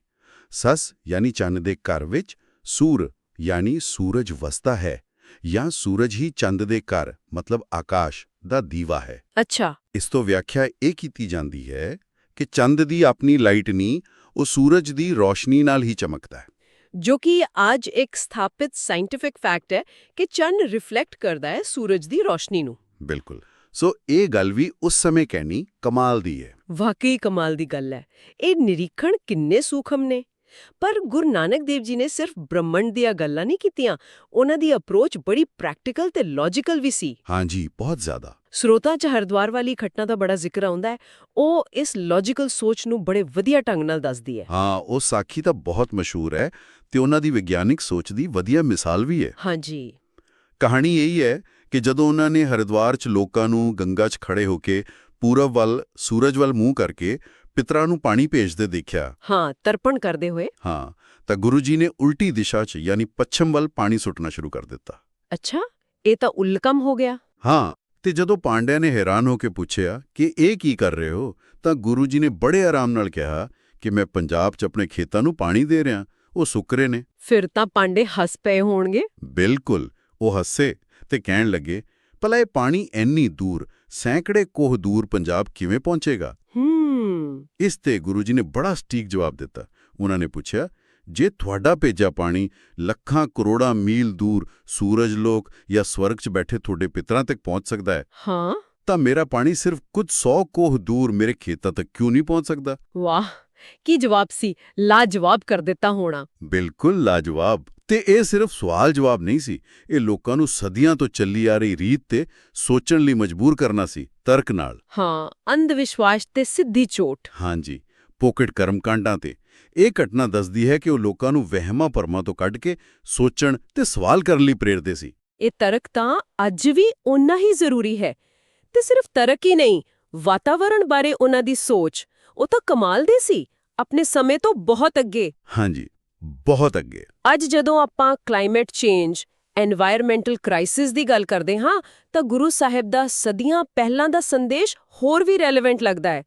ਸਸ ਯਾਨੀ ਚੰਨ ਦੇ ਘਰ ਵਿੱਚ ਸੂਰ ਯਾਨੀ ਸੂਰਜ ਵਸਦਾ ਹੈ ਜਾਂ ਸੂਰਜ ਹੀ ਚੰਦ ਦੇ ਘਰ ਮਤਲਬ ਆਕਾਸ਼ ਦਾ ਦੀਵਾ ਹੈ। ਅੱਛਾ। ਇਸ ਤੋਂ ਵਿਆਖਿਆ ਇਹ ਕੀਤੀ ਜਾਂਦੀ ਹੈ ਕਿ ਚੰਦ ਦੀ ਆਪਣੀ ਲਾਈਟ ਨਹੀਂ ਉਹ ਸੂਰਜ ਦੀ ਰੋਸ਼ਨੀ ਨਾਲ ਹੀ ਚਮਕਦਾ ਹੈ। ਜੋ ਕਿ ਅੱਜ ਇੱਕ ਸਥਾਪਿਤ ਸਾਇੰਟਿਫਿਕ ਫੈਕਟ ਹੈ ਕਿ ਚੰਨ ਰਿਫਲੈਕਟ ਕਰਦਾ ਹੈ ਸੂਰਜ ਦੀ ਰੋਸ਼ਨੀ ਨੂੰ। ਬਿਲਕੁਲ। ਸੋ ਇਹ ਗੱਲ ਵੀ ਉਸ ਸਮੇਂ ਕਹਿਣੀ ਕਮਾਲ ਦੀ ਹੈ। ਵਾਕਈ ਕਮਾਲ ਦੀ ਗੱਲ ਹੈ। ਇਹ ਨਿਰੀਖਣ ਕਿੰਨੇ ਸੂਖਮ ਨੇ। ਪਰ ਗੁਰੂ ਨਾਨਕ ਦੇਵ ਜੀ ਨੇ ਸਿਰਫ ਬ੍ਰਹਮੰਡ ਦੀਆਂ ਗੱਲਾਂ ਨਹੀਂ ਕੀਤੀਆਂ ਉਹਨਾਂ ਦੀ ਅਪਰੋਚ ਬੜੀ ਪ੍ਰੈਕਟੀਕਲ ਤੇ ਲੌਜੀਕਲ ਵੀ ਸੀ। ਹਾਂਜੀ ਬਹੁਤ ਜ਼ਿਆਦਾ। ਸਰੋਤਾਂ 'ਚ ਹਰਿਦੁਆਰ ਵਾਲੀ ਘਟਨਾ ਦਾ ਬੜਾ ਜ਼ਿਕਰ ਆਉਂਦਾ ਹੈ। ਉਹ ਇਸ ਲੌਜੀਕਲ ਸੋਚ ਨੂੰ ਬੜੇ ਵਧੀਆ ਢੰਗ ਨਾਲ ਦੱਸਦੀ ਹੈ। ਹਾਂ ਉਹ ਸਾਖੀ ਤਾਂ ਬਹੁਤ ਮਸ਼ਹੂਰ ਹੈ ਤੇ ਉਹਨਾਂ ਦੀ ਵਿਗਿਆਨਿਕ ਸੋਚ ਦੀ ਵਧੀਆ ਮਿਸਾਲ ਵੀ ਹੈ। ਹਾਂਜੀ। ਕਹਾਣੀ ਇਹੀ ਹੈ ਕਿ ਜਦੋਂ ਉਹਨਾਂ ਨੇ ਹਰਿਦੁਆਰ 'ਚ ਲੋਕਾਂ ਨੂੰ ਗੰਗਾ 'ਚ ਖੜੇ ਹੋ ਕੇ ਪੂਰਬ ਵੱਲ ਸੂਰਜ ਵੱਲ ਮੂੰਹ ਕਰਕੇ ਪਿਤਰਾਂ ਨੂੰ ਪਾਣੀ ਭੇਜਦੇ ਦੇਖਿਆ। ਹਾਂ ਤਰਪਣ ਕਰਦੇ ਹੋਏ। ਹਾਂ ਤਾਂ ਗੁਰੂ ਜੀ ਨੇ ਉਲਟੀ ਦਿਸ਼ਾ 'ਚ ਯਾਨੀ ਪੱਛਮ ਵੱਲ ਪਾਣੀ ਸੁੱਟਣਾ ਸ਼ੁਰੂ ਕਰ ਦਿੱਤਾ। ਅੱਛਾ ਇਹ ਤਾਂ ਉਲਕਮ ਹੋ ਗਿਆ। ਹਾਂ ਤੇ ਜਦੋਂ ਪਾਂਡਿਆਂ ਨੇ ਹੈਰਾਨ ਹੋ ਕੇ ਪੁੱਛਿਆ ਕਿ ਇਹ ਕੀ ਕਰ ਰਹੇ ਹੋ ਤਾਂ ਗੁਰੂ ਜੀ ਨੇ ਬੜੇ ਆਰਾਮ ਨਾਲ ਕਿਹਾ ਕਿ ਮੈਂ ਪੰਜਾਬ 'ਚ ਆਪਣੇ ਖੇਤਾਂ ਨੂੰ ਪਾਣੀ ਦੇ ਰਿਹਾ ਉਹ ਸੁੱਕ ਰਹੇ ਨੇ। ਫਿਰ ਤਾਂ ਪਾਂਡੇ ਹੱਸ ਪਏ ਹੋਣਗੇ। ਬਿਲਕੁਲ ਉਹ ਹੱਸੇ। ਤੇ ਕਹਿਣ ਲੱਗੇ ਭਲਾ ਇਹ ਪਾਣੀ ਇੰਨੀ ਦੂਰ ਸੈਂਕੜੇ ਕੋਹ ਦੂਰ ਪੰਜਾਬ ਕਿਵੇਂ ਪਹੁੰਚੇਗਾ? ਹੂੰ। ਇਸ ਤੇ ਗੁਰੂ ਜੀ ਨੇ ਬੜਾ ਸਟੀਕ ਜਵਾਬ ਦਿੱਤਾ। ਉਹਨਾਂ ਨੇ ਪੁੱਛਿਆ ਜੇ ਤੁਹਾਡਾ ਭੇਜਿਆ ਪਾਣੀ ਲੱਖਾਂ ਕਰੋੜਾਂ ਮੀਲ ਦੂਰ ਸੂਰਜ ਲੋਕ ਜਾਂ ਸਵਰਗ 'ਚ ਬੈਠੇ ਤੁਹਾਡੇ ਪਿਤਰਾਂ ਤੱਕ ਪਹੁੰਚ ਸਕਦਾ ਹੈ ਹਾਂ। ਤਾਂ ਮੇਰਾ ਪਾਣੀ ਸਿਰਫ ਕੁਝ 100 ਕੋਹ ਦੂਰ ਮੇਰੇ ਖੇਤਾਂ ਤੱਕ ਕਿਉਂ ਨਹੀਂ ਪਹੁੰਚ ਸਕਦਾ? ਵਾਹ! ਕੀ ਜਵਾਬ ਸੀ? ਲਾਜਵਾਬ ਕਰ ਦਿੱਤਾ ਹੋਣਾ। ਬਿਲਕੁਲ ਲਾਜਵਾਬ। ਤੇ ਇਹ ਸਿਰਫ ਸਵਾਲ ਜਵਾਬ ਨਹੀਂ ਸੀ। ਇਹ ਲੋਕਾਂ ਨੂੰ ਸਦੀਆਂ ਤੋਂ ਚੱਲੀ ਆ ਰਹੀ ਰੀਤ ਤੇ ਸੋਚਣ ਲਈ ਮਜਬੂਰ ਕਰਨਾ ਸੀ ਤਰਕ ਨਾਲ। ਹਾਂ ਅੰਧ ਵਿਸ਼ਵਾਸ ਤੇ ਸਿੱਧੀ ਚੋਟ। ਹਾਂਜੀ ਪੋਕਟ ਕਰਮਕਾਂਡਾਂ ਤੇ। ਇਹ ਘਟਨਾ ਦੱਸਦੀ ਹੈ ਕਿ ਉਹ ਲੋਕਾਂ ਨੂੰ ਵਹਿਮਾਂ ਭਰਮਾਂ ਤੋਂ ਕੱਢ ਕੇ ਸੋਚਣ ਤੇ ਸਵਾਲ ਕਰਨ ਲਈ ਪ੍ਰੇਰਦੇ ਸੀ। ਇਹ ਤਰਕ ਤਾਂ ਅੱਜ ਵੀ ਓਨਾ ਹੀ ਜ਼ਰੂਰੀ ਹੈ। ਤੇ ਸਿਰਫ ਤਰਕ ਹੀ ਨਹੀਂ ਵਾਤਾਵਰਣ ਬਾਰੇ ਉਹਨਾਂ ਦੀ ਸੋਚ। ਉਹ ਤਾਂ ਕਮਾਲ ਦੀ ਸੀ ਆਪਣੇ ਸਮੇਂ ਤੋਂ ਬਹੁਤ ਅੱਗੇ। ਹਾਂਜੀ। ਬਹੁਤ ਅੱਗੇ। ਅੱਜ ਜਦੋਂ ਆਪਾਂ ਕਲਾਈਮੇਟ ਚੇਂਜ এনवायरमेंटਲ ਕ੍ਰਾਈਸਿਸ ਦੀ ਗੱਲ ਕਰਦੇ ਹਾਂ ਤਾਂ ਗੁਰੂ ਸਾਹਿਬ ਦਾ ਸਦੀਆਂ ਪਹਿਲਾਂ ਦਾ ਸੰਦੇਸ਼ ਹੋਰ ਵੀ ਰੈਲੇਵੈਂਟ ਲੱਗਦਾ ਹੈ।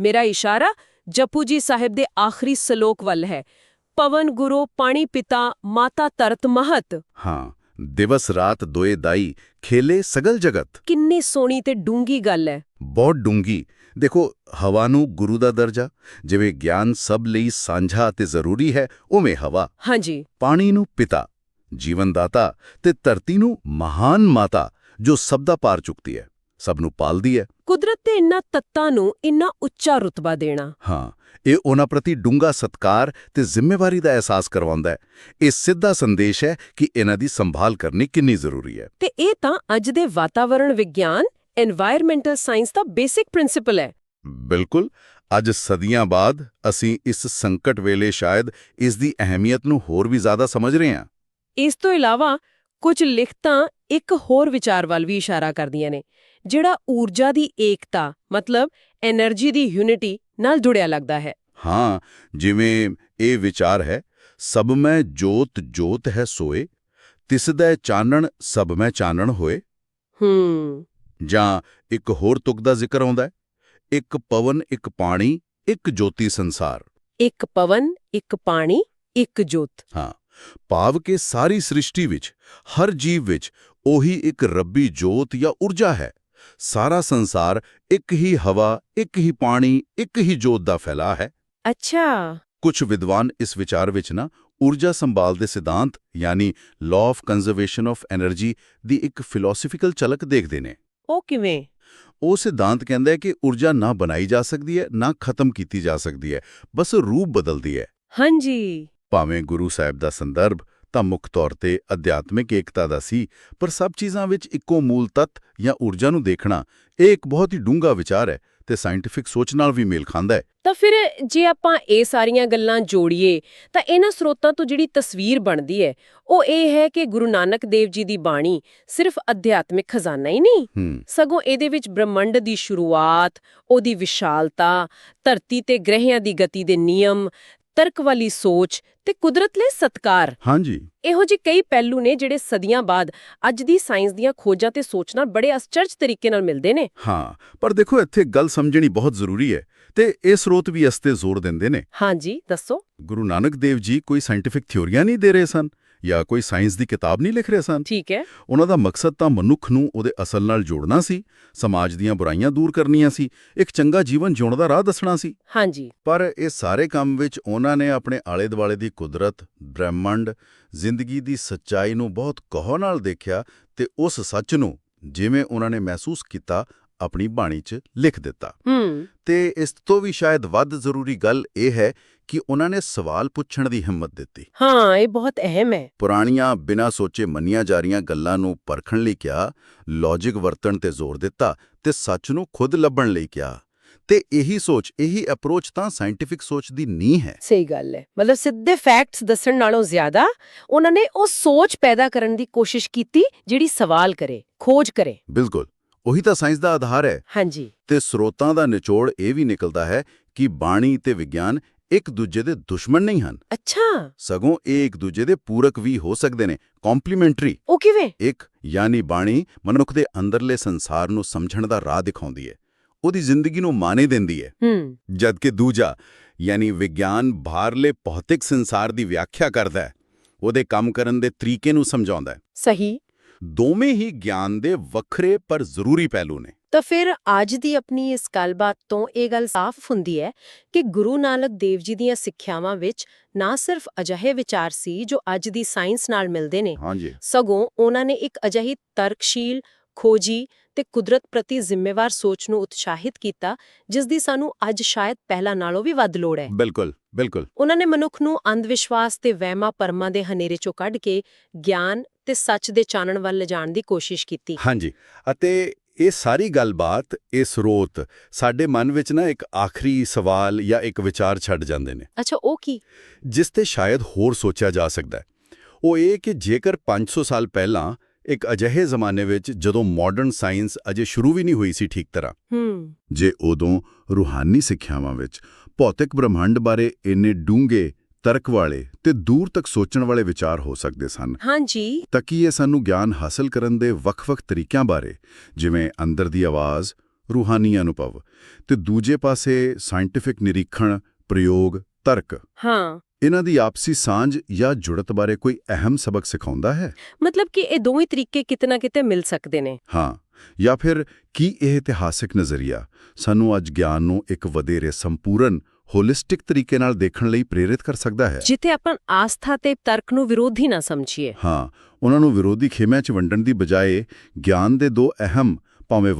ਮੇਰਾ ਇਸ਼ਾਰਾ ਜਪੂ ਜੀ ਸਾਹਿਬ ਦੇ ਆਖਰੀ ਸ਼ਲੋਕ ਵੱਲ ਹੈ। ਪਵਨ ਗੁਰੂ ਪਾਣੀ ਪਿਤਾ ਮਾਤਾ ਤਰਤ ਮਹਤ। ਹਾਂ ਦਿਵਸ ਰਾਤ ਦੋਏ ਦਾਈ ਖੇਲੇ ਸਗਲ ਜਗਤ। ਕਿੰਨੀ ਸੋਹਣੀ ਤੇ ਡੂੰਗੀ ਗੱਲ ਹੈ। ਬਹੁਤ ਡੂੰਗੀ। ਦੇਖੋ ਹਵਾ ਨੂੰ ਗੁਰੂ ਦਾ ਦਰਜਾ ਜਿਵੇਂ ਗਿਆਨ ਸਭ ਲਈ ਸਾਂਝਾ ਤੇ ਜ਼ਰੂਰੀ ਹੈ ਉਵੇਂ ਹਵਾ। ਹਾਂਜੀ। ਪਾਣੀ ਨੂੰ ਪਿਤਾ ਜੀਵਨ ਦਾਤਾ ਤੇ ਧਰਤੀ ਨੂੰ ਮਹਾਨ ਮਾਤਾ ਜੋ ਸਭ ਦਾ ਪਾਰ ਚੁੱਕਦੀ ਹੈ ਸਭ ਨੂੰ ਪਾਲਦੀ ਹੈ। ਕੁਦਰਤ ਤੇ ਇਨ੍ਹਾਂ ਤੱਤਾਂ ਨੂੰ ਇੰਨਾ ਉੱਚਾ ਰੁਤਬਾ ਦੇਣਾ। ਹਾਂ ਇਹ ਉਹਨਾਂ ਪ੍ਰਤੀ ਡੂੰਘਾ ਸਤਕਾਰ ਤੇ ਜ਼ਿੰਮੇਵਾਰੀ ਦਾ ਅਹਿਸਾਸ ਕਰਵਾਉਂਦਾ ਹੈ। ਇਹ ਸਿੱਧਾ ਸੰਦੇਸ਼ ਹੈ ਕਿ ਇਹਨਾਂ ਦੀ ਸੰਭਾਲ ਕਰਨੀ ਕਿੰਨੀ ਜ਼ਰੂਰੀ ਹੈ। ਤੇ ਇਹ ਤਾਂ ਅੱਜ ਦੇ ਵਾਤਾਵਰਣ ਵਿਗਿਆਨ এনवायरमेंटल ਸਾਇੰਸ ਦਾ ਬੇਸਿਕ ਪ੍ਰਿੰਸੀਪਲ ਹੈ। ਬਿਲਕੁਲ। ਅੱਜ ਸਦੀਆਂ ਬਾਅਦ ਅਸੀਂ ਇਸ ਸੰਕਟ ਵੇਲੇ ਸ਼ਾਇਦ ਇਸ ਦੀ ਅਹਿਮੀਅਤ ਨੂੰ ਹੋਰ ਵੀ ਜ਼ਿਆਦਾ ਸਮਝ ਰਹੇ ਹਾਂ। ਇਸ ਤੋਂ ਇਲਾਵਾ ਕੁਝ ਲਿਖਤਾਂ ਇੱਕ ਹੋਰ ਵਿਚਾਰ ਵੱਲ ਵੀ ਇਸ਼ਾਰਾ ਕਰਦੀਆਂ ਨੇ ਜਿਹੜਾ ਊਰਜਾ ਦੀ ਏਕਤਾ ਮਤਲਬ એનર્ਜੀ ਦੀ ਯੂਨਿਟੀ ਨਾਲ ਜੁੜਿਆ ਲੱਗਦਾ ਹੈ। ਹਾਂ ਜਿਵੇਂ ਇਹ ਵਿਚਾਰ ਹੈ ਸਭ ਮੈਂ ਜੋਤ ਜੋਤ ਹੈ ਸੋਏ ਤਿਸਦਾ ਚਾਨਣ ਸਭ ਮੈਂ ਚਾਨਣ ਹੋਏ। ਹੂੰ। ਜਾਂ ਇੱਕ ਹੋਰ ਤੁਕ ਦਾ ਜ਼ਿਕਰ ਆਉਂਦਾ ਇੱਕ ਪਵਨ ਇੱਕ ਪਾਣੀ ਇੱਕ ਜੋਤੀ ਸੰਸਾਰ। ਇੱਕ ਪਵਨ ਇੱਕ ਪਾਣੀ ਇੱਕ ਜੋਤ। ਹਾਂ ਭਾਵ ਕਿ ਸਾਰੀ ਸ੍ਰਿਸ਼ਟੀ ਵਿੱਚ ਹਰ ਜੀਵ ਵਿੱਚ ਉਹੀ ਇੱਕ ਰੱਬੀ ਜੋਤ ਜਾਂ ਊਰਜਾ ਹੈ। ਸਾਰਾ ਸੰਸਾਰ ਇੱਕ ਹੀ ਹਵਾ ਇੱਕ ਹੀ ਪਾਣੀ ਇੱਕ ਹੀ ਜੋਤ ਦਾ ਫੈਲਾ ਹੈ। ਅੱਛਾ। ਕੁਝ ਵਿਦਵਾਨ ਇਸ ਵਿਚਾਰ ਵਿੱਚ ਨਾ ਊਰਜਾ ਸੰਭਾਲ ਦੇ ਸਿਧਾਂਤ ਯਾਨੀ law of conservation of energy ਦੀ ਇੱਕ ਫਿਲਾਸਫੀਕਲ ਝਲਕ ਦੇਖਦੇ ਨੇ। ਉਹ ਕਿਵੇਂ? ਉਹ ਸਿਧਾਂਤ ਕਹਿੰਦਾ ਹੈ ਕਿ ਊਰਜਾ ਨਾ ਬਣਾਈ ਜਾ ਸਕਦੀ ਹੈ ਨਾ ਖਤਮ ਕੀਤੀ ਜਾ ਸਕਦੀ ਹੈ ਬਸ ਰੂਪ ਬਦਲਦੀ ਹੈ। ਹਾਂਜੀ। ਭਾਵੇਂ ਗੁਰੂ ਸਾਹਿਬ ਦਾ ਸੰਦਰਭ ਤਾਂ ਮੁੱਖ ਤੌਰ ਤੇ ਅਧਿਆਤਮਿਕ ਏਕਤਾ ਦਾ ਸੀ ਪਰ ਸਭ ਚੀਜ਼ਾਂ ਵਿੱਚ ਇੱਕੋ ਮੂਲ ਤੱਤ ਜਾਂ ਊਰਜਾ ਨੂੰ ਦੇਖਣਾ ਇਹ ਇੱਕ ਬਹੁਤ ਹੀ ਡੂੰਘਾ ਵਿਚਾਰ ਹੈ। ਤੇ ਸਾਇੰਟਿਫਿਕ ਸੋਚ ਨਾਲ ਵੀ ਮੇਲ ਖਾਂਦਾ ਹੈ। ਤਾਂ ਫਿਰ ਜੇ ਆਪਾਂ ਇਹ ਸਾਰੀਆਂ ਗੱਲਾਂ ਜੋੜੀਏ ਤਾਂ ਇਹਨਾਂ ਸਰੋਤਾਂ ਤੋਂ ਜਿਹੜੀ ਤਸਵੀਰ ਬਣਦੀ ਹੈ ਉਹ ਇਹ ਹੈ ਕਿ ਗੁਰੂ ਨਾਨਕ ਦੇਵ ਜੀ ਦੀ ਬਾਣੀ ਸਿਰਫ ਅਧਿਆਤਮਿਕ ਖਜ਼ਾਨਾ ਹੀ ਨਹੀਂ। ਸਗੋਂ ਇਹਦੇ ਵਿੱਚ ਬ੍ਰਹਮੰਡ ਦੀ ਸ਼ੁਰੂਆਤ ਉਹਦੀ ਵਿਸ਼ਾਲਤਾ ਧਰਤੀ ਤੇ ਗ੍ਰਹਿਆਂ ਦੀ ਗਤੀ ਦੇ ਨਿਯਮ ਤਰਕ ਵਾਲੀ ਸੋਚ ਤੇ ਕੁਦਰਤ ਲਈ ਸਤਕਾਰ। ਹਾਂਜੀ। ਇਹੋ ਜਿਹੇ ਕਈ ਪਹਿਲੂ ਨੇ ਜਿਹੜੇ ਸਦੀਆਂ ਬਾਅਦ ਅੱਜ ਦੀ ਸਾਇੰਸ ਦੀਆਂ ਖੋਜਾਂ ਤੇ ਸੋਚ ਨਾਲ ਬੜੇ ਅਸਚਰਜ ਤਰੀਕੇ ਨਾਲ ਮਿਲਦੇ ਨੇ। ਹਾਂ ਪਰ ਦੇਖੋ ਇੱਥੇ ਗੱਲ ਸਮਝਣੀ ਬਹੁਤ ਜ਼ਰੂਰੀ ਹੈ ਤੇ ਇਹ ਸਰੋਤ ਵੀ ਇਸ ਤੇ ਜ਼ੋਰ ਦਿੰਦੇ ਨੇ। ਹਾਂਜੀ ਦੱਸੋ। ਗੁਰੂ ਨਾਨਕ ਦੇਵ ਜੀ ਕੋਈ ਸਾਇੰਟਿਫਿਕ ਥਿਉਰੀਆਂ ਨਹੀਂ ਦੇ ਰਹੇ ਸਨ। ਜਾਂ ਕੋਈ ਸਾਇੰਸ ਦੀ ਕਿਤਾਬ ਨਹੀਂ ਲਿਖ ਰਹੇ ਸਨ। ਠੀਕ ਹੈ। ਉਹਨਾਂ ਦਾ ਮਕਸਦ ਤਾਂ ਮਨੁੱਖ ਨੂੰ ਉਹਦੇ ਅਸਲ ਨਾਲ ਜੋੜਨਾ ਸੀ ਸਮਾਜ ਦੀਆਂ ਬੁਰਾਈਆਂ ਦੂਰ ਕਰਨੀਆਂ ਸੀ ਇੱਕ ਚੰਗਾ ਜੀਵਨ ਜਿਉਣ ਦਾ ਰਾਹ ਦੱਸਣਾ ਸੀ। ਹਾਂਜੀ। ਪਰ ਇਹ ਸਾਰੇ ਕੰਮ ਵਿੱਚ ਉਹਨਾਂ ਨੇ ਆਪਣੇ ਆਲੇ-ਦੁਆਲੇ ਦੀ ਕੁਦਰਤ ਬ੍ਰਹਿਮੰਡ ਜ਼ਿੰਦਗੀ ਦੀ ਸੱਚਾਈ ਨੂੰ ਬਹੁਤ ਗਹੁ ਨਾਲ ਦੇਖਿਆ ਤੇ ਉਸ ਸੱਚ ਨੂੰ ਜਿਵੇਂ ਉਹਨਾਂ ਨੇ ਮਹਿਸੂਸ ਕੀਤਾ ਆਪਣੀ ਬਾਣੀ 'ਚ ਲਿਖ ਦਿੱਤਾ। ਹੂੰ। ਤੇ ਇਸ ਤੋਂ ਵੀ ਸ਼ਾਇਦ ਵੱਧ ਜ਼ਰੂਰੀ ਗੱਲ ਇਹ ਹੈ ਕਿ ਉਹਨਾਂ ਨੇ ਸਵਾਲ ਪੁੱਛਣ ਦੀ ਹਿੰਮਤ ਦਿੱਤੀ। ਹਾਂ ਇਹ ਬਹੁਤ ਅਹਿਮ ਹੈ। ਪੁਰਾਣੀਆਂ ਬਿਨਾਂ ਸੋਚੇ ਮੰਨੀਆਂ ਜਾ ਰਹੀਆਂ ਗੱਲਾਂ ਨੂੰ ਪਰਖਣ ਲਈ ਕਿਹਾ ਲੌਜੀਕ ਵਰਤਣ ਤੇ ਜ਼ੋਰ ਦਿੱਤਾ ਤੇ ਸੱਚ ਨੂੰ ਖੁਦ ਲੱਭਣ ਲਈ ਕਿਹਾ। ਤੇ ਇਹੀ ਸੋਚ ਇਹੀ ਅਪਰੋਚ ਤਾਂ ਸਾਇੰਟਿਫਿਕ ਸੋਚ ਦੀ ਨੀਂਹ ਹੈ। ਸਹੀ ਗੱਲ ਹੈ। ਮਤਲਬ ਸਿੱਧੇ ਫੈਕਟਸ ਦੱਸਣ ਨਾਲੋਂ ਜ਼ਿਆਦਾ ਉਹਨਾਂ ਨੇ ਉਹ ਸੋਚ ਪੈਦਾ ਕਰਨ ਦੀ ਕੋਸ਼ਿਸ਼ ਕੀਤੀ ਜਿਹੜੀ ਸਵਾਲ ਕਰੇ ਖੋਜ ਕਰੇ। ਬਿਲਕੁਲ। ਉਹੀ ਤਾਂ ਸਾਇੰਸ ਦਾ ਆਧਾਰ ਹੈ। ਹਾਂਜੀ। ਤੇ ਸਰੋਤਾਂ ਦਾ ਨਿਚੋੜ ਇਹ ਵੀ ਨਿਕਲਦਾ ਹੈ ਕਿ ਬਾਣੀ ਤੇ ਵਿਗਿਆਨ ਇੱਕ ਦੂਜੇ ਦੇ ਦੁਸ਼ਮਣ ਨਹੀਂ ਹਨ। ਅੱਛਾ। ਸਗੋਂ ਇਹ ਇੱਕ ਦੂਜੇ ਦੇ ਪੂਰਕ ਵੀ ਹੋ ਸਕਦੇ ਨੇ ਕੰਪਲੀਮੈਂਟਰੀ ਉਹ ਕਿਵੇਂ? ਇੱਕ ਯਾਨੀ ਬਾਣੀ ਮਨੁੱਖ ਦੇ ਅੰਦਰਲੇ ਸੰਸਾਰ ਨੂੰ ਸਮਝਣ ਦਾ ਰਾਹ ਦਿਖਾਉਂਦੀ ਹੈ। ਉਹਦੀ ਜ਼ਿੰਦਗੀ ਨੂੰ ਮਾਨੇ ਦਿੰਦੀ ਹੈ। ਜਦਕਿ ਦੂਜਾ ਯਾਨੀ ਵਿਗਿਆਨ ਬਾਹਰਲੇ ਭੌਤਿਕ ਸੰਸਾਰ ਦੀ ਵਿਆਖਿਆ ਕਰਦਾ ਹੈ ਉਹਦੇ ਕੰਮ ਕਰਨ ਦੇ ਤਰੀਕੇ ਨੂੰ ਸਮਝਾਉਂਦਾ ਹੈ। ਸਹੀ। ਦੋਵੇਂ ਹੀ ਗਿਆਨ ਦੇ ਵੱਖਰੇ ਪਰ ਜ਼ਰੂਰੀ ਪਹਿਲੂ ਨੇ। ਤਾਂ ਫਿਰ ਅੱਜ ਦੀ ਆਪਣੀ ਇਸ ਗੱਲਬਾਤ ਤੋਂ ਇਹ ਗੱਲ ਸਾਫ਼ ਹੁੰਦੀ ਹੈ ਕਿ ਗੁਰੂ ਨਾਨਕ ਦੇਵ ਜੀ ਦੀਆਂ ਸਿੱਖਿਆਵਾਂ ਵਿੱਚ ਨਾ ਸਿਰਫ ਅਜਿਹੇ ਵਿਚਾਰ ਸੀ ਜੋ ਅੱਜ ਦੀ ਸਾਇੰਸ ਨਾਲ ਮਿਲਦੇ ਨੇ। ਸਗੋਂ ਉਹਨਾਂ ਨੇ ਇੱਕ ਅਜਿਹੀ ਤਰਕਸ਼ੀਲ ਖੋਜੀ ਤੇ ਕੁਦਰਤ ਪ੍ਰਤੀ ਜ਼ਿੰਮੇਵਾਰ ਸੋਚ ਨੂੰ ਉਤਸ਼ਾਹਿਤ ਕੀਤਾ ਜਿਸ ਦੀ ਸਾਨੂੰ ਅੱਜ ਸ਼ਾਇਦ ਪਹਿਲਾਂ ਨਾਲੋਂ ਵੀ ਵੱਧ ਲੋੜ ਹੈ। ਬਿਲਕੁਲ ਬਿਲਕੁਲ। ਉਹਨਾਂ ਨੇ ਮਨੁੱਖ ਨੂੰ ਅੰਧ-ਵਿਸ਼ਵਾਸ ਤੇ ਵਹਿਮਾਂ ਪਰਮਾਂ ਦੇ ਹਨੇਰੇ ਚੋਂ ਕੱਢ ਕੇ ਗਿਆਨ ਤੇ ਸੱਚ ਦੇ ਚਾਨਣ ਵੱਲ ਲਿਜਾਣ ਦੀ ਕੋਸ਼ਿਸ਼ ਕੀਤੀ। ਹਾਂਜੀ। ਅਤੇ ਇਹ ਸਾਰੀ ਗੱਲਬਾਤ ਇਹ ਸਰੋਤ ਸਾਡੇ ਮਨ ਵਿੱਚ ਨਾ ਇੱਕ ਆਖਰੀ ਸਵਾਲ ਜਾਂ ਇੱਕ ਵਿਚਾਰ ਛੱਡ ਜਾਂਦੇ ਨੇ। ਅੱਛਾ ਉਹ ਕੀ? ਜਿਸ ਤੇ ਸ਼ਾਇਦ ਹੋਰ ਸੋਚਿਆ ਜਾ ਸਕਦਾ ਹੈ। ਉਹ ਇਹ ਕਿ ਜੇਕਰ 500 ਸਾਲ ਪਹਿਲਾਂ ਇੱਕ ਅਜਿਹੇ ਜ਼ਮਾਨੇ ਵਿੱਚ ਜਦੋਂ ਮਾਡਰਨ ਸਾਇੰਸ ਅਜੇ ਸ਼ੁਰੂ ਵੀ ਨਹੀਂ ਹੋਈ ਸੀ ਠੀਕ ਤਰ੍ਹਾਂ ਹੂੰ। ਜੇ ਉਦੋਂ ਰੂਹਾਨੀ ਸਿੱਖਿਆਵਾਂ ਵਿੱਚ ਭੌਤਿਕ ਬ੍ਰਹਿਮੰਡ ਬਾਰੇ ਇੰਨੇ ਡੂੰਘੇ ਤਰਕ ਵਾਲੇ ਤੇ ਦੂਰ ਤੱਕ ਸੋਚਣ ਵਾਲੇ ਵਿਚਾਰ ਹੋ ਸਕਦੇ ਸਨ। ਹਾਂਜੀ। ਤਾਂ ਕੀ ਇਹ ਸਾਨੂੰ ਗਿਆਨ ਹਾਸਲ ਕਰਨ ਦੇ ਵੱਖ-ਵੱਖ ਤਰੀਕਿਆਂ ਬਾਰੇ ਜਿਵੇਂ ਅੰਦਰ ਦੀ ਆਵਾਜ਼ ਰੂਹਾਨੀ ਅਨੁਭਵ ਤੇ ਦੂਜੇ ਪਾਸੇ ਸਾਇੰਟਿਫਿਕ ਨਿਰੀਖਣ ਪ੍ਰਯੋਗ ਤਰਕ? ਹਾਂ। ਇਹਨਾਂ ਦੀ ਆਪਸੀ ਸਾਂਝ ਜਾਂ ਜੁੜਤ ਬਾਰੇ ਕੋਈ ਅਹਿਮ ਸਬਕ ਸਿਖਾਉਂਦਾ ਹੈ? ਮਤਲਬ ਕਿ ਇਹ ਦੋਵੇਂ ਤਰੀਕੇ ਕਿਤੇ ਨਾ ਕਿਤੇ ਮਿਲ ਸਕਦੇ ਨੇ। ਹਾਂ। ਜਾਂ ਫਿਰ ਕੀ ਇਹ ਇਤਿਹਾਸਿਕ ਨਜ਼ਰੀਆ ਸਾਨੂੰ ਅੱਜ ਗਿਆਨ ਨੂੰ ਇੱਕ ਵਧੇਰੇ ਸੰਪੂਰਨ ਹੋਲਿਸਟਿਕ ਤਰੀਕੇ ਨਾਲ ਦੇਖਣ ਲਈ ਪ੍ਰੇਰਿਤ ਕਰ ਸਕਦਾ ਹੈ। ਜਿੱਥੇ ਆਪਾਂ ਆਸਥਾ ਤੇ ਤਰਕ ਨੂੰ ਵਿਰੋਧੀ ਨਾ ਸਮਝੀਏ। ਹਾਂ ਉਹਨਾਂ ਨੂੰ ਵਿਰੋਧੀ ਖੇਮਿਆਂ 'ਚ ਵੰਡਣ ਦੀ ਬਜਾਏ ਗਿਆਨ ਦੇ ਦੋ ਅਹਿਮ ਭਾਵੇਂ